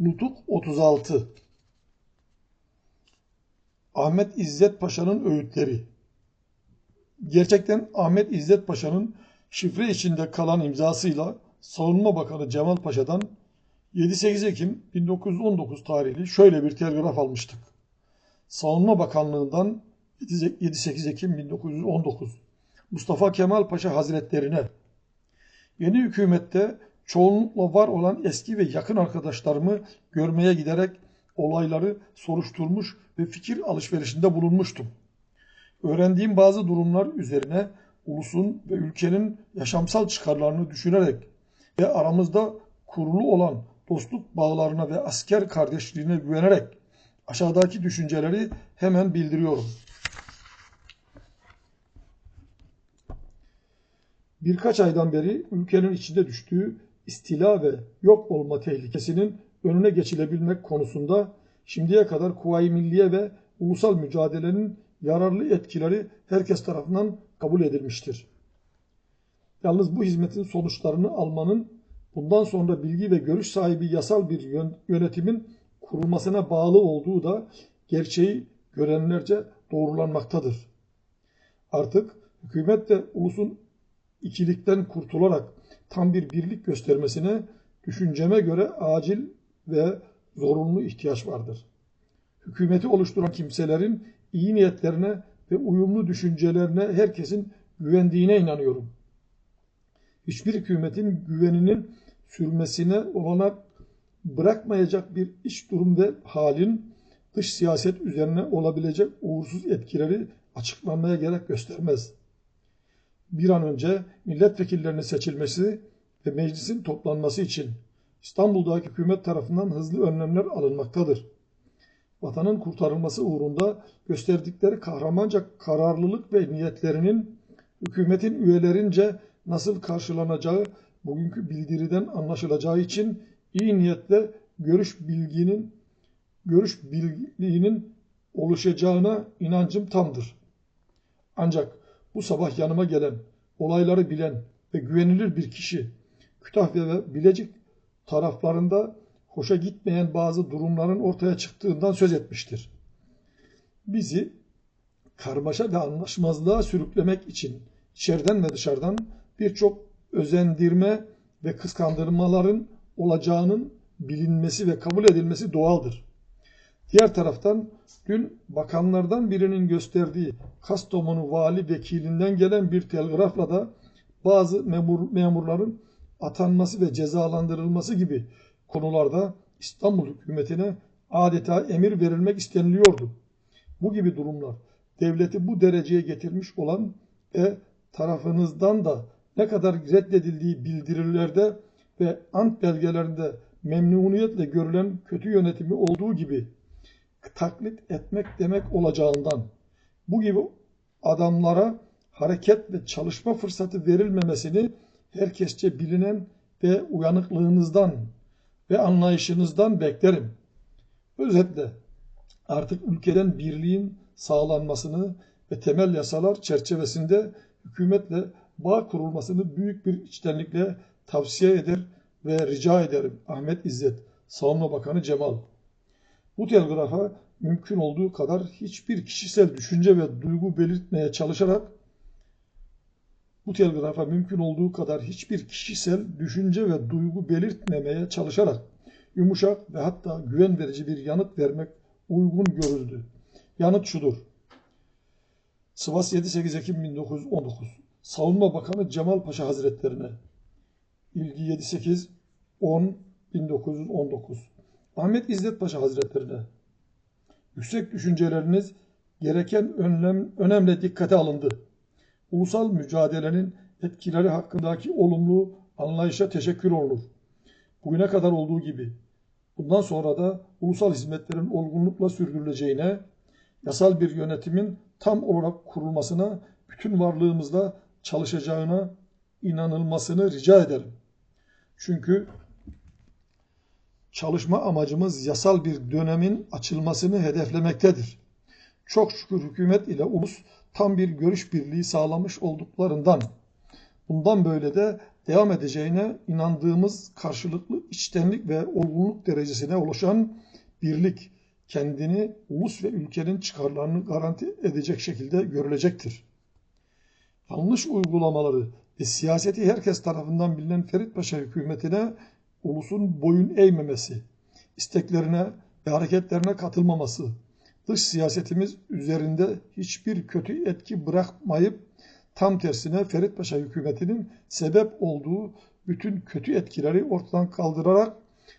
Nutuk 36 Ahmet İzzet Paşa'nın öğütleri. Gerçekten Ahmet İzzet Paşa'nın şifre içinde kalan imzasıyla Savunma Bakanı Cemal Paşa'dan 7-8 Ekim 1919 tarihli şöyle bir telgraf almıştık. Savunma Bakanlığı'ndan 7-8 Ekim 1919 Mustafa Kemal Paşa Hazretlerine. Yeni hükümette çoğunlukla var olan eski ve yakın arkadaşlarımı görmeye giderek olayları soruşturmuş ve fikir alışverişinde bulunmuştum. Öğrendiğim bazı durumlar üzerine ulusun ve ülkenin yaşamsal çıkarlarını düşünerek ve aramızda kurulu olan dostluk bağlarına ve asker kardeşliğine güvenerek aşağıdaki düşünceleri hemen bildiriyorum. Birkaç aydan beri ülkenin içinde düştüğü istila ve yok olma tehlikesinin önüne geçilebilmek konusunda şimdiye kadar Kuvayi Milliye ve ulusal mücadelenin yararlı etkileri herkes tarafından kabul edilmiştir. Yalnız bu hizmetin sonuçlarını almanın bundan sonra bilgi ve görüş sahibi yasal bir yönetimin kurulmasına bağlı olduğu da gerçeği görenlerce doğrulanmaktadır. Artık hükümet ve ulusun ikilikten kurtularak tam bir birlik göstermesine düşünceme göre acil ve zorunlu ihtiyaç vardır. Hükümeti oluşturan kimselerin iyi niyetlerine ve uyumlu düşüncelerine herkesin güvendiğine inanıyorum. Hiçbir hükümetin güveninin sürmesine olanak bırakmayacak bir iç durum ve halin dış siyaset üzerine olabilecek uğursuz etkileri açıklanmaya gerek göstermez. Bir an önce milletvekillerinin seçilmesi ve meclisin toplanması için İstanbul'daki hükümet tarafından hızlı önlemler alınmaktadır. Vatanın kurtarılması uğrunda gösterdikleri kahramanca kararlılık ve niyetlerinin hükümetin üyelerince nasıl karşılanacağı bugünkü bildiriden anlaşılacağı için iyi niyetle görüş bilginin görüş bilgiliğinin oluşacağına inancım tamdır. Ancak bu sabah yanıma gelen, olayları bilen ve güvenilir bir kişi Kütahya ve Bilecik taraflarında hoşa gitmeyen bazı durumların ortaya çıktığından söz etmiştir. Bizi karmaşa ve anlaşmazlığa sürüklemek için içeriden ve dışarıdan birçok özendirme ve kıskandırmaların olacağının bilinmesi ve kabul edilmesi doğaldır. Diğer taraftan dün bakanlardan birinin gösterdiği Kastamonu vali vekilinden gelen bir telgrafla da bazı memur, memurların atanması ve cezalandırılması gibi konularda İstanbul hükümetine adeta emir verilmek isteniliyordu. Bu gibi durumlar devleti bu dereceye getirmiş olan ve tarafınızdan da ne kadar reddedildiği bildirilerde ve ant belgelerinde memnuniyetle görülen kötü yönetimi olduğu gibi taklit etmek demek olacağından bu gibi adamlara hareket ve çalışma fırsatı verilmemesini herkesçe bilinen ve uyanıklığınızdan ve anlayışınızdan beklerim. Özetle artık ülkeden birliğin sağlanmasını ve temel yasalar çerçevesinde hükümetle bağ kurulmasını büyük bir içtenlikle tavsiye eder ve rica ederim. Ahmet İzzet, Savunma Bakanı Cemal. Bu telgrafa mümkün olduğu kadar hiçbir kişisel düşünce ve duygu belirtmeye çalışarak bu telgrafa mümkün olduğu kadar hiçbir kişisel düşünce ve duygu belirtmemeye çalışarak yumuşak ve hatta güven verici bir yanıt vermek uygun görüldü. Yanıt şudur. Sivas 7-8 Ekim 1919 Savunma Bakanı Cemal Paşa Hazretlerine İlgi 7-8 10 1919 Ahmet İzzet Paşa Hazretlerine Yüksek düşünceleriniz gereken önlem, önemli dikkate alındı ulusal mücadelenin etkileri hakkındaki olumlu anlayışa teşekkür olunur. Bugüne kadar olduğu gibi bundan sonra da ulusal hizmetlerin olgunlukla sürdürüleceğine, yasal bir yönetimin tam olarak kurulmasına bütün varlığımızla çalışacağına inanılmasını rica ederim. Çünkü çalışma amacımız yasal bir dönemin açılmasını hedeflemektedir. Çok şükür hükümet ile ulus tam bir görüş birliği sağlamış olduklarından bundan böyle de devam edeceğine inandığımız karşılıklı içtenlik ve olgunluk derecesine ulaşan birlik kendini ulus ve ülkenin çıkarlarını garanti edecek şekilde görülecektir. Yanlış uygulamaları ve siyaseti herkes tarafından bilinen Ferit Paşa hükümetine ulusun boyun eğmemesi, isteklerine ve hareketlerine katılmaması, dış siyasetimiz üzerinde hiçbir kötü etki bırakmayıp tam tersine Ferit Paşa hükümetinin sebep olduğu bütün kötü etkileri ortadan kaldırarak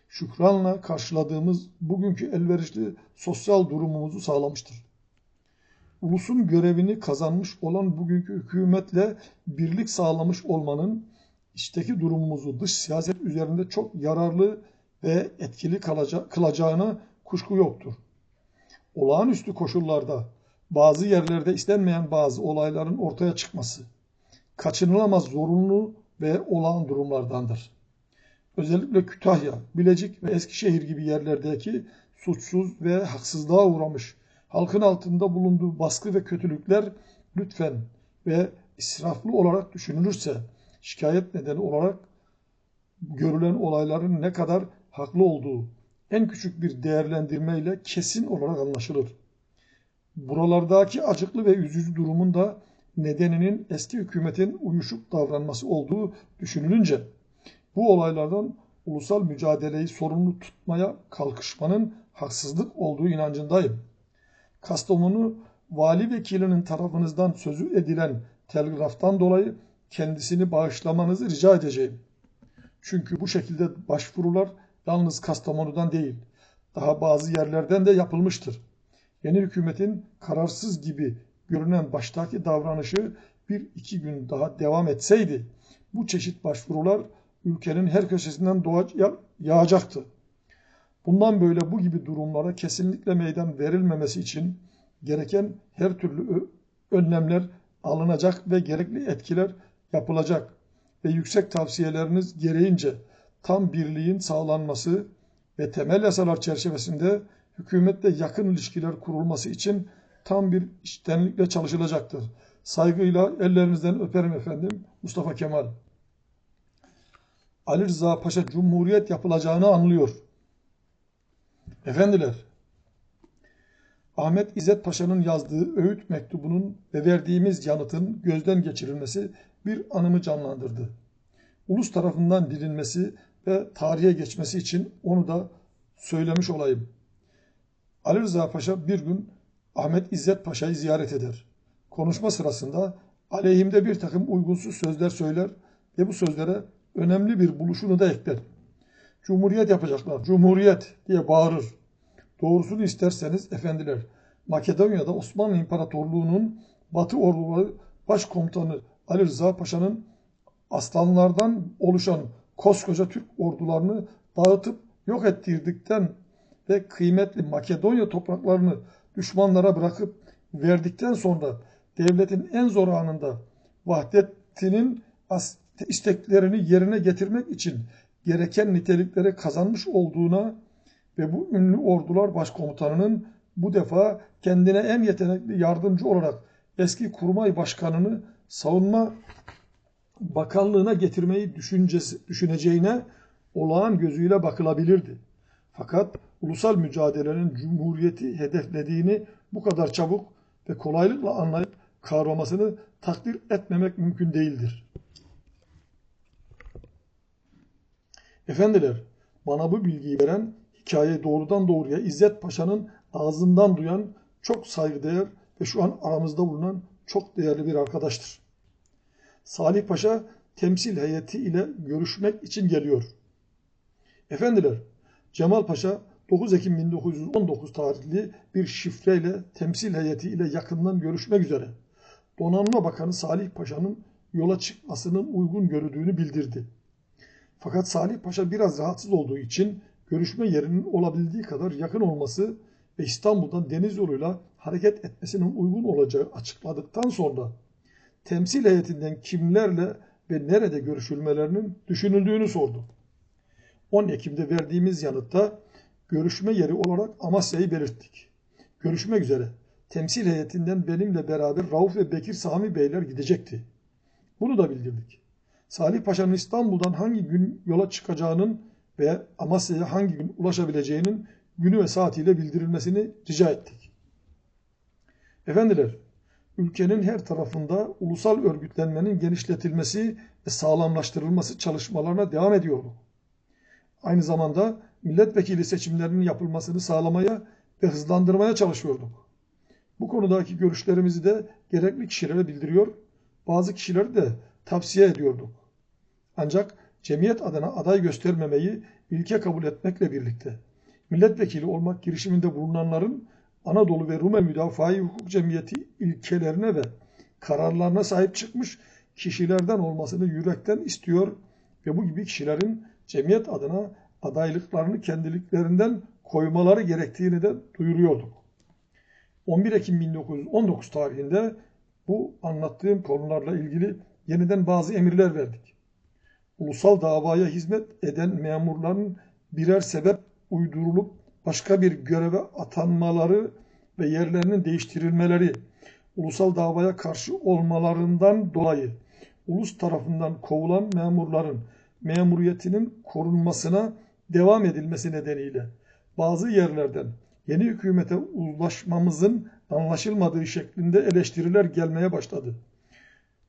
şükranla karşıladığımız bugünkü elverişli sosyal durumumuzu sağlamıştır. Ulusun görevini kazanmış olan bugünkü hükümetle birlik sağlamış olmanın içteki durumumuzu dış siyaset üzerinde çok yararlı ve etkili kılacağına kuşku yoktur. Olağanüstü koşullarda bazı yerlerde istenmeyen bazı olayların ortaya çıkması kaçınılamaz zorunlu ve olağan durumlardandır. Özellikle Kütahya, Bilecik ve Eskişehir gibi yerlerdeki suçsuz ve haksızlığa uğramış halkın altında bulunduğu baskı ve kötülükler lütfen ve israflı olarak düşünülürse şikayet nedeni olarak görülen olayların ne kadar haklı olduğu en küçük bir değerlendirmeyle kesin olarak anlaşılır. Buralardaki acıklı ve üzücü durumun da nedeninin eski hükümetin uyuşuk davranması olduğu düşünülünce bu olaylardan ulusal mücadeleyi sorumlu tutmaya kalkışmanın haksızlık olduğu inancındayım. Kastamonu vali vekilinin tarafınızdan sözü edilen telgraftan dolayı kendisini bağışlamanızı rica edeceğim. Çünkü bu şekilde başvurular yalnız Kastamonu'dan değil, daha bazı yerlerden de yapılmıştır. Yeni hükümetin kararsız gibi görünen baştaki davranışı bir iki gün daha devam etseydi, bu çeşit başvurular ülkenin her köşesinden doğa, yağacaktı. Bundan böyle bu gibi durumlara kesinlikle meydan verilmemesi için gereken her türlü önlemler alınacak ve gerekli etkiler yapılacak ve yüksek tavsiyeleriniz gereğince tam birliğin sağlanması ve temel yasalar çerçevesinde hükümetle yakın ilişkiler kurulması için tam bir iştenlikle çalışılacaktır. Saygıyla ellerinizden öperim efendim. Mustafa Kemal. Ali Rıza Paşa Cumhuriyet yapılacağını anlıyor. Efendiler, Ahmet İzzet Paşa'nın yazdığı öğüt mektubunun ve verdiğimiz yanıtın gözden geçirilmesi bir anımı canlandırdı. Ulus tarafından bilinmesi ve tarihe geçmesi için onu da söylemiş olayım. Ali Rıza Paşa bir gün Ahmet İzzet Paşa'yı ziyaret eder. Konuşma sırasında aleyhimde bir takım uygunsuz sözler söyler ve bu sözlere önemli bir buluşunu da ekler. Cumhuriyet yapacaklar, cumhuriyet diye bağırır. Doğrusunu isterseniz efendiler, Makedonya'da Osmanlı İmparatorluğu'nun Batı orduları başkomutanı Ali Rıza Paşa'nın aslanlardan oluşan koskoca Türk ordularını dağıtıp yok ettirdikten ve kıymetli Makedonya topraklarını düşmanlara bırakıp verdikten sonra devletin en zor anında vahdetinin isteklerini yerine getirmek için gereken nitelikleri kazanmış olduğuna ve bu ünlü ordular başkomutanının bu defa kendine en yetenekli yardımcı olarak eski kurmay başkanını savunma bakanlığına getirmeyi düşüncesi, düşüneceğine olağan gözüyle bakılabilirdi. Fakat ulusal mücadelenin cumhuriyeti hedeflediğini bu kadar çabuk ve kolaylıkla anlayıp kavramasını takdir etmemek mümkün değildir. Efendiler, bana bu bilgiyi veren hikayeyi doğrudan doğruya İzzet Paşa'nın ağzından duyan çok saygıdeğer ve şu an aramızda bulunan çok değerli bir arkadaştır. Salih Paşa temsil heyeti ile görüşmek için geliyor. Efendiler, Cemal Paşa 9 Ekim 1919 tarihli bir şifreyle temsil heyeti ile yakından görüşmek üzere Donanma Bakanı Salih Paşa'nın yola çıkmasının uygun görüldüğünü bildirdi. Fakat Salih Paşa biraz rahatsız olduğu için görüşme yerinin olabildiği kadar yakın olması ve İstanbul'dan deniz yoluyla hareket etmesinin uygun olacağı açıkladıktan sonra temsil heyetinden kimlerle ve nerede görüşülmelerinin düşünüldüğünü sordu. 10 Ekim'de verdiğimiz yanıtta görüşme yeri olarak Amasya'yı belirttik. Görüşmek üzere temsil heyetinden benimle beraber Rauf ve Bekir Sami Beyler gidecekti. Bunu da bildirdik. Salih Paşa'nın İstanbul'dan hangi gün yola çıkacağının ve Amasya'ya hangi gün ulaşabileceğinin günü ve saatiyle bildirilmesini rica ettik. Efendiler, ülkenin her tarafında ulusal örgütlenmenin genişletilmesi ve sağlamlaştırılması çalışmalarına devam ediyorduk. Aynı zamanda milletvekili seçimlerinin yapılmasını sağlamaya ve hızlandırmaya çalışıyorduk. Bu konudaki görüşlerimizi de gerekli kişilere bildiriyor, bazı kişileri de tavsiye ediyorduk. Ancak cemiyet adına aday göstermemeyi ilke kabul etmekle birlikte milletvekili olmak girişiminde bulunanların Anadolu ve Rumeli Müdafaa-i Hukuk Cemiyeti ilkelerine ve kararlarına sahip çıkmış kişilerden olmasını yürekten istiyor ve bu gibi kişilerin cemiyet adına adaylıklarını kendiliklerinden koymaları gerektiğini de duyuruyorduk. 11 Ekim 1919 tarihinde bu anlattığım konularla ilgili yeniden bazı emirler verdik. Ulusal davaya hizmet eden memurların birer sebep uydurulup başka bir göreve atanmaları ve yerlerinin değiştirilmeleri, ulusal davaya karşı olmalarından dolayı ulus tarafından kovulan memurların memuriyetinin korunmasına devam edilmesi nedeniyle bazı yerlerden yeni hükümete ulaşmamızın anlaşılmadığı şeklinde eleştiriler gelmeye başladı.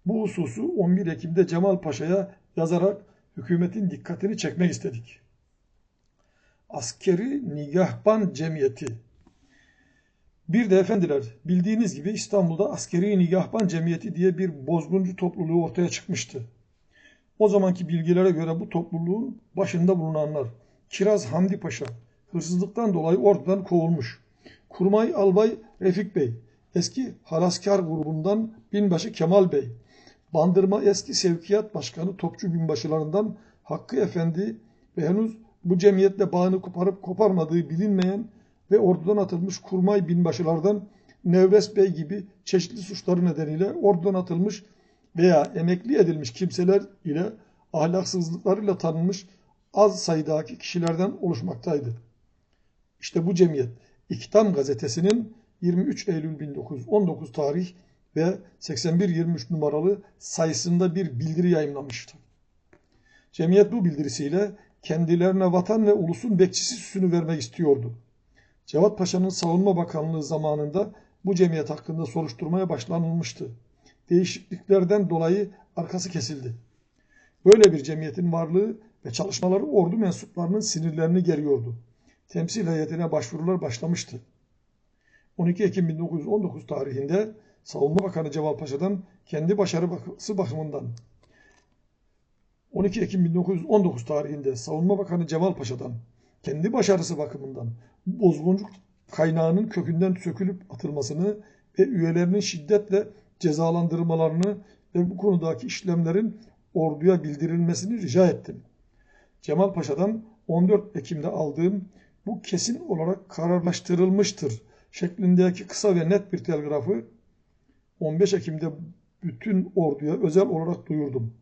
Bu hususu 11 Ekim'de Cemal Paşa'ya yazarak hükümetin dikkatini çekmek istedik. Askeri Nigahban Cemiyeti Bir de efendiler bildiğiniz gibi İstanbul'da Askeri Nigahban Cemiyeti diye bir bozguncu topluluğu ortaya çıkmıştı. O zamanki bilgilere göre bu topluluğun başında bulunanlar Kiraz Hamdi Paşa hırsızlıktan dolayı ordudan kovulmuş. Kurmay Albay Refik Bey, eski Halaskar grubundan Binbaşı Kemal Bey, Bandırma eski Sevkiyat Başkanı Topçu Binbaşılarından Hakkı Efendi ve henüz bu cemiyetle bağını koparıp koparmadığı bilinmeyen ve ordudan atılmış kurmay binbaşılardan Nevres Bey gibi çeşitli suçları nedeniyle ordudan atılmış veya emekli edilmiş kimseler ile ahlaksızlıklarıyla tanınmış az sayıdaki kişilerden oluşmaktaydı. İşte bu cemiyet İktam gazetesinin 23 Eylül 1919 tarih ve 81-23 numaralı sayısında bir bildiri yayınlamıştı. Cemiyet bu bildirisiyle kendilerine vatan ve ulusun bekçisi süsünü vermek istiyordu. Cevat Paşa'nın Savunma Bakanlığı zamanında bu cemiyet hakkında soruşturmaya başlanılmıştı. Değişikliklerden dolayı arkası kesildi. Böyle bir cemiyetin varlığı ve çalışmaları ordu mensuplarının sinirlerini geriyordu. Temsil heyetine başvurular başlamıştı. 12 Ekim 1919 tarihinde Savunma Bakanı Cemal Paşa'dan kendi başarısı bakımından 12 Ekim 1919 tarihinde Savunma Bakanı Cemal Paşa'dan kendi başarısı bakımından bozgunculuk kaynağının kökünden sökülüp atılmasını ve üyelerinin şiddetle cezalandırmalarını ve bu konudaki işlemlerin orduya bildirilmesini rica ettim. Cemal Paşa'dan 14 Ekim'de aldığım bu kesin olarak kararlaştırılmıştır şeklindeki kısa ve net bir telgrafı 15 Ekim'de bütün orduya özel olarak duyurdum.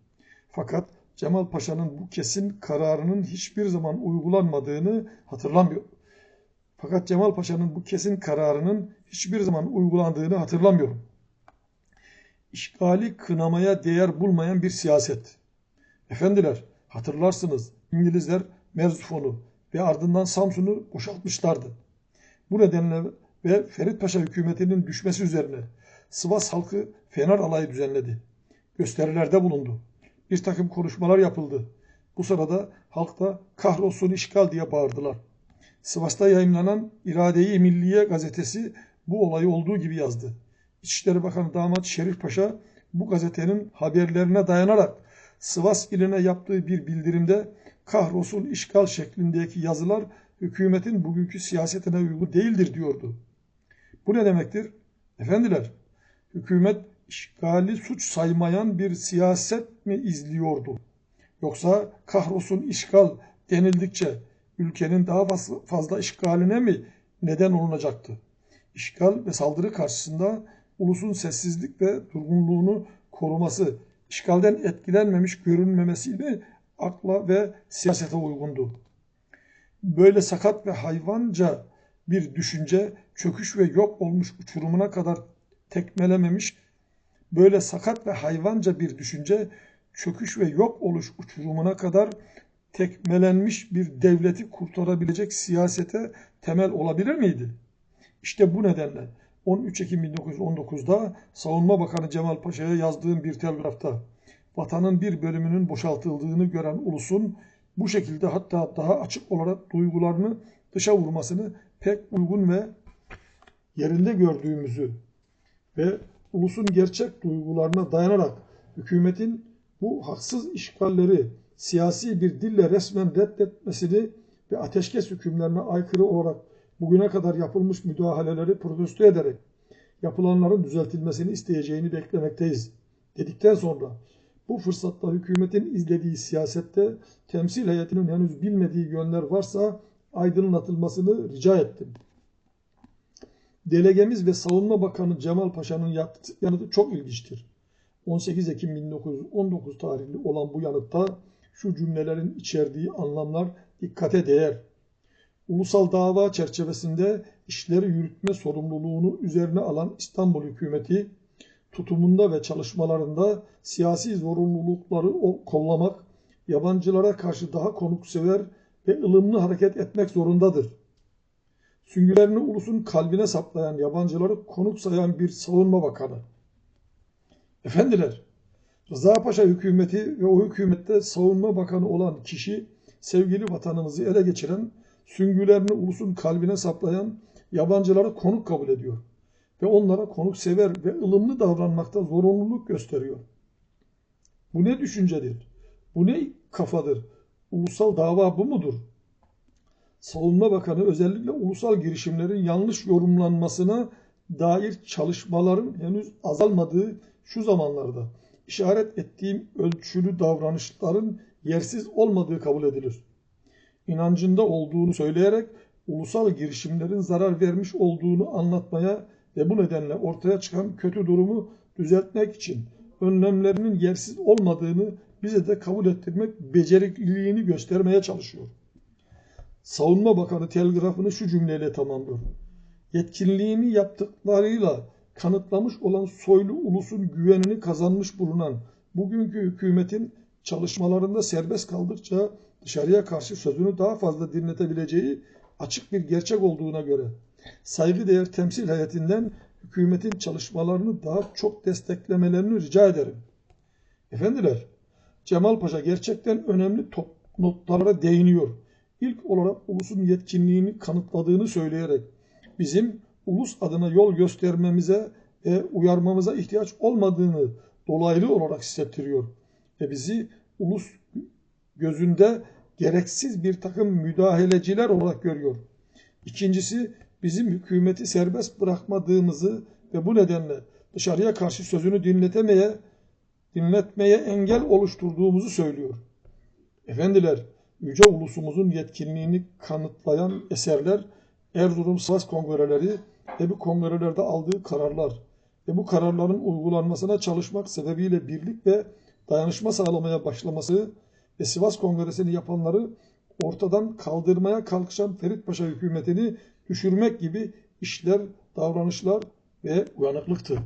Fakat Cemal Paşa'nın bu kesin kararının hiçbir zaman uygulanmadığını hatırlamıyor. Fakat Cemal Paşa'nın bu kesin kararının hiçbir zaman uygulandığını hatırlamıyorum. İşgali kınamaya değer bulmayan bir siyaset. Efendiler hatırlarsınız İngilizler Merzufon'u ve ardından Samsun'u boşaltmışlardı. Bu nedenle ve Ferit Paşa hükümetinin düşmesi üzerine Sivas halkı Fener alayı düzenledi. Gösterilerde bulundu bir takım konuşmalar yapıldı. Bu sırada halkta kahrolsun işgal diye bağırdılar. Sivas'ta yayınlanan İrade-i Milliye gazetesi bu olayı olduğu gibi yazdı. İçişleri Bakanı Damat Şerif Paşa bu gazetenin haberlerine dayanarak Sivas iline yaptığı bir bildirimde kahrolsun işgal şeklindeki yazılar hükümetin bugünkü siyasetine uygun değildir diyordu. Bu ne demektir? Efendiler, hükümet işgali suç saymayan bir siyaset mi izliyordu? Yoksa kahrolsun işgal denildikçe ülkenin daha fazla işgaline mi neden olunacaktı? İşgal ve saldırı karşısında ulusun sessizlik ve durgunluğunu koruması, işgalden etkilenmemiş görünmemesiyle akla ve siyasete uygundu. Böyle sakat ve hayvanca bir düşünce çöküş ve yok olmuş uçurumuna kadar tekmelememiş böyle sakat ve hayvanca bir düşünce çöküş ve yok oluş uçurumuna kadar tekmelenmiş bir devleti kurtarabilecek siyasete temel olabilir miydi? İşte bu nedenle 13 Ekim 1919'da Savunma Bakanı Cemal Paşa'ya yazdığım bir telgrafta vatanın bir bölümünün boşaltıldığını gören ulusun bu şekilde hatta daha açık olarak duygularını dışa vurmasını pek uygun ve yerinde gördüğümüzü ve ulusun gerçek duygularına dayanarak hükümetin bu haksız işgalleri siyasi bir dille resmen reddetmesini ve ateşkes hükümlerine aykırı olarak bugüne kadar yapılmış müdahaleleri protesto ederek yapılanların düzeltilmesini isteyeceğini beklemekteyiz. Dedikten sonra bu fırsatta hükümetin izlediği siyasette temsil heyetinin henüz bilmediği yönler varsa aydınlatılmasını rica ettim. Delegemiz ve Savunma Bakanı Cemal Paşa'nın yanıtı çok ilginçtir. 18 Ekim 1919 tarihli olan bu yanıtta şu cümlelerin içerdiği anlamlar dikkate değer. Ulusal dava çerçevesinde işleri yürütme sorumluluğunu üzerine alan İstanbul hükümeti tutumunda ve çalışmalarında siyasi zorunlulukları kollamak, yabancılara karşı daha konuksever ve ılımlı hareket etmek zorundadır. Süngülerini ulusun kalbine saplayan, yabancıları konuk sayan bir savunma bakanı. Efendiler, Rıza Paşa hükümeti ve o hükümette savunma bakanı olan kişi sevgili vatanımızı ele geçiren, süngülerini ulusun kalbine saplayan yabancıları konuk kabul ediyor ve onlara konuk sever ve ılımlı davranmakta zorunluluk gösteriyor. Bu ne düşüncedir? Bu ne kafadır? Ulusal dava bu mudur? Savunma Bakanı özellikle ulusal girişimlerin yanlış yorumlanmasına dair çalışmaların henüz azalmadığı şu zamanlarda işaret ettiğim ölçülü davranışların yersiz olmadığı kabul edilir. İnancında olduğunu söyleyerek ulusal girişimlerin zarar vermiş olduğunu anlatmaya ve bu nedenle ortaya çıkan kötü durumu düzeltmek için önlemlerinin yersiz olmadığını bize de kabul ettirmek becerikliliğini göstermeye çalışıyor. Savunma Bakanı telgrafını şu cümleyle tamamlıyor. Yetkinliğini yaptıklarıyla kanıtlamış olan soylu ulusun güvenini kazanmış bulunan bugünkü hükümetin çalışmalarında serbest kaldıkça dışarıya karşı sözünü daha fazla dinletebileceği açık bir gerçek olduğuna göre saygıdeğer temsil heyetinden hükümetin çalışmalarını daha çok desteklemelerini rica ederim. Efendiler, Cemal Paşa gerçekten önemli top notlara değiniyor. İlk olarak ulusun yetkinliğini kanıtladığını söyleyerek bizim ulus adına yol göstermemize ve uyarmamıza ihtiyaç olmadığını dolaylı olarak hissettiriyor. Ve bizi ulus gözünde gereksiz bir takım müdahaleciler olarak görüyor. İkincisi bizim hükümeti serbest bırakmadığımızı ve bu nedenle dışarıya karşı sözünü dinletemeye, dinletmeye engel oluşturduğumuzu söylüyor. Efendiler, yüce ulusumuzun yetkinliğini kanıtlayan eserler Erzurum Sivas Kongreleri ve bu kongrelerde aldığı kararlar ve bu kararların uygulanmasına çalışmak sebebiyle birlik ve dayanışma sağlamaya başlaması ve Sivas Kongresi'ni yapanları ortadan kaldırmaya kalkışan Ferit Paşa hükümetini düşürmek gibi işler, davranışlar ve uyanıklıktı.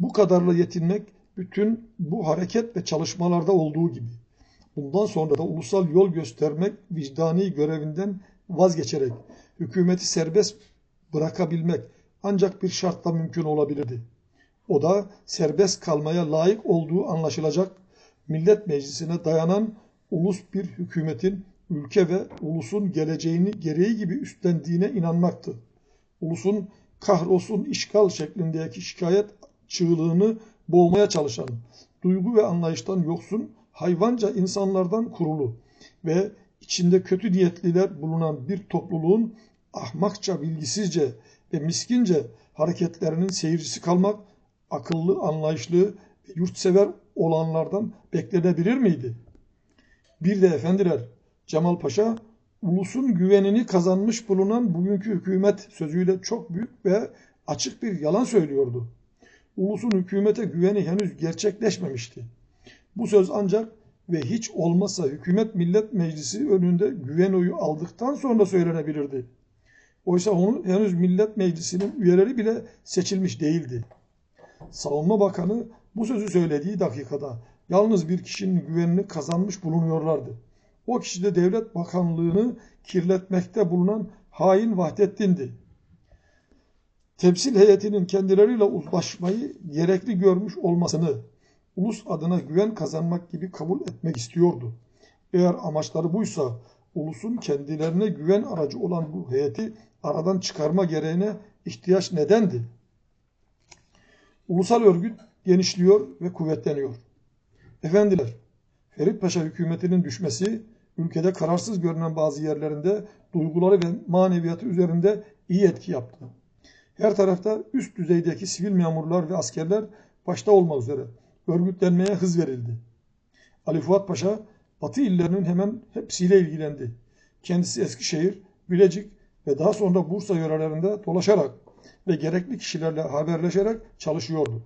Bu kadarla yetinmek bütün bu hareket ve çalışmalarda olduğu gibi. Bundan sonra da ulusal yol göstermek vicdani görevinden vazgeçerek hükümeti serbest bırakabilmek ancak bir şartla mümkün olabilirdi. O da serbest kalmaya layık olduğu anlaşılacak Millet Meclisi'ne dayanan ulus bir hükümetin ülke ve ulusun geleceğini gereği gibi üstlendiğine inanmaktı. Ulusun kahrolsun işgal şeklindeki şikayet çığlığını boğmaya çalışan, duygu ve anlayıştan yoksun, hayvanca insanlardan kurulu ve içinde kötü niyetliler bulunan bir topluluğun ahmakça, bilgisizce ve miskince hareketlerinin seyircisi kalmak, akıllı, anlayışlı ve yurtsever olanlardan beklenebilir miydi? Bir de efendiler, Cemal Paşa, ulusun güvenini kazanmış bulunan bugünkü hükümet sözüyle çok büyük ve açık bir yalan söylüyordu. Ulusun hükümete güveni henüz gerçekleşmemişti. Bu söz ancak ve hiç olmazsa hükümet millet meclisi önünde güven oyu aldıktan sonra söylenebilirdi. Oysa onu henüz millet meclisinin üyeleri bile seçilmiş değildi. Savunma Bakanı bu sözü söylediği dakikada yalnız bir kişinin güvenini kazanmış bulunuyorlardı. O kişi de devlet bakanlığını kirletmekte bulunan hain Vahdettin'di. Temsil heyetinin kendileriyle uzlaşmayı gerekli görmüş olmasını ulus adına güven kazanmak gibi kabul etmek istiyordu. Eğer amaçları buysa ulusun kendilerine güven aracı olan bu heyeti aradan çıkarma gereğine ihtiyaç nedendi? Ulusal örgüt genişliyor ve kuvvetleniyor. Efendiler, Ferit Paşa hükümetinin düşmesi ülkede kararsız görünen bazı yerlerinde duyguları ve maneviyatı üzerinde iyi etki yaptı. Her tarafta üst düzeydeki sivil memurlar ve askerler başta olmak üzere örgütlenmeye hız verildi. Ali Fuat Paşa Batı illerinin hemen hepsiyle ilgilendi. Kendisi Eskişehir, Bilecik ve daha sonra Bursa yörelerinde dolaşarak ve gerekli kişilerle haberleşerek çalışıyordu.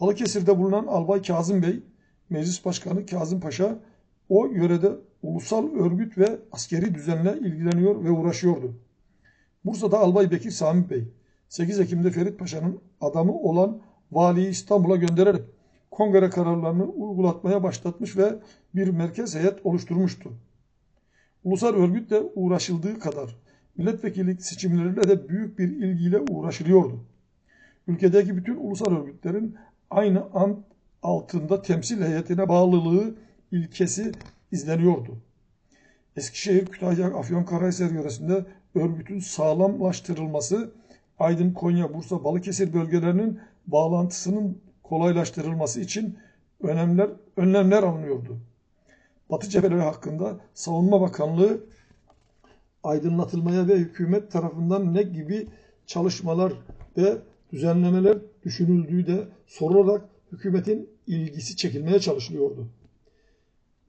Balıkesir'de bulunan Albay Kazım Bey, Meclis Başkanı Kazım Paşa o yörede ulusal örgüt ve askeri düzenle ilgileniyor ve uğraşıyordu. Bursa'da Albay Bekir Sami Bey, 8 Ekim'de Ferit Paşa'nın adamı olan valiyi İstanbul'a göndererek kongre kararlarını uygulatmaya başlatmış ve bir merkez heyet oluşturmuştu. Ulusal örgütle uğraşıldığı kadar milletvekillik seçimleriyle de büyük bir ilgiyle uğraşılıyordu. Ülkedeki bütün ulusal örgütlerin aynı ant altında temsil heyetine bağlılığı ilkesi izleniyordu. Eskişehir, Kütahya, Afyonkarahisar yöresinde örgütün sağlamlaştırılması, Aydın, Konya, Bursa, Balıkesir bölgelerinin bağlantısının kolaylaştırılması için önemler, önlemler alınıyordu. Batı cepheleri hakkında Savunma Bakanlığı aydınlatılmaya ve hükümet tarafından ne gibi çalışmalar ve düzenlemeler düşünüldüğü de sorularak hükümetin ilgisi çekilmeye çalışılıyordu.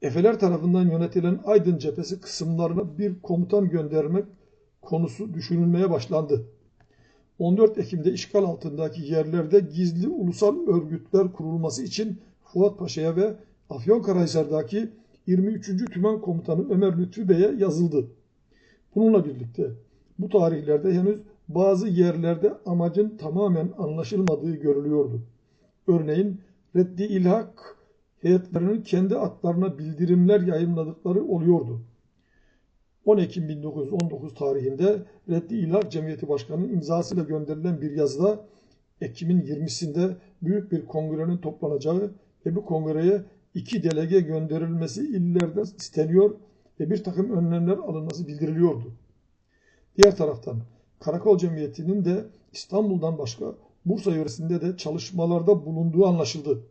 Efeler tarafından yönetilen Aydın cephesi kısımlarına bir komutan göndermek konusu düşünülmeye başlandı. 14 Ekim'de işgal altındaki yerlerde gizli ulusal örgütler kurulması için Fuat Paşa'ya ve Afyonkarahisar'daki 23. Tümen Komutanı Ömer Lütfü Bey'e yazıldı. Bununla birlikte bu tarihlerde henüz bazı yerlerde amacın tamamen anlaşılmadığı görülüyordu. Örneğin Reddi İlhak heyetlerinin kendi adlarına bildirimler yayınladıkları oluyordu. 10 Ekim 1919 tarihinde Reddi İlhak Cemiyeti Başkanı'nın imzasıyla gönderilen bir yazıda Ekim'in 20'sinde büyük bir kongrenin toplanacağı ve bu kongreye iki delege gönderilmesi illerden isteniyor ve bir takım önlemler alınması bildiriliyordu. Diğer taraftan Karakol Cemiyeti'nin de İstanbul'dan başka Bursa yöresinde de çalışmalarda bulunduğu anlaşıldı.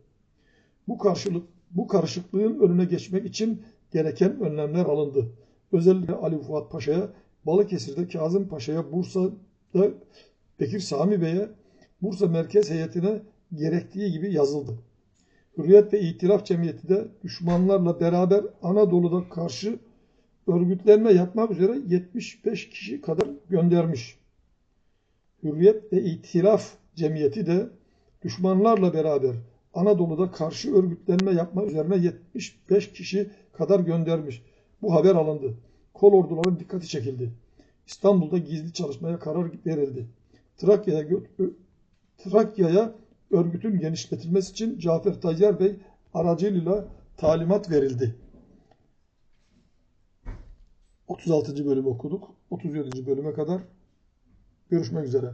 Bu karşılık bu karışıklığın önüne geçmek için gereken önlemler alındı. Özellikle Ali Fuat Paşa'ya, Balıkesir'de Kazım Paşa'ya, Bursa'da Bekir Sami Bey'e, Bursa Merkez Heyeti'ne gerektiği gibi yazıldı. Hürriyet ve İtilaf Cemiyeti de düşmanlarla beraber Anadolu'da karşı örgütlenme yapmak üzere 75 kişi kadar göndermiş. Hürriyet ve İtilaf Cemiyeti de düşmanlarla beraber Anadolu'da karşı örgütlenme yapma üzerine 75 kişi kadar göndermiş. Bu haber alındı. Kol orduların dikkati çekildi. İstanbul'da gizli çalışmaya karar verildi. Trakya'ya Trakya'ya örgütün genişletilmesi için Cafer Tayyar Bey aracılığıyla talimat verildi. 36. bölümü okuduk. 37. bölüme kadar görüşmek üzere.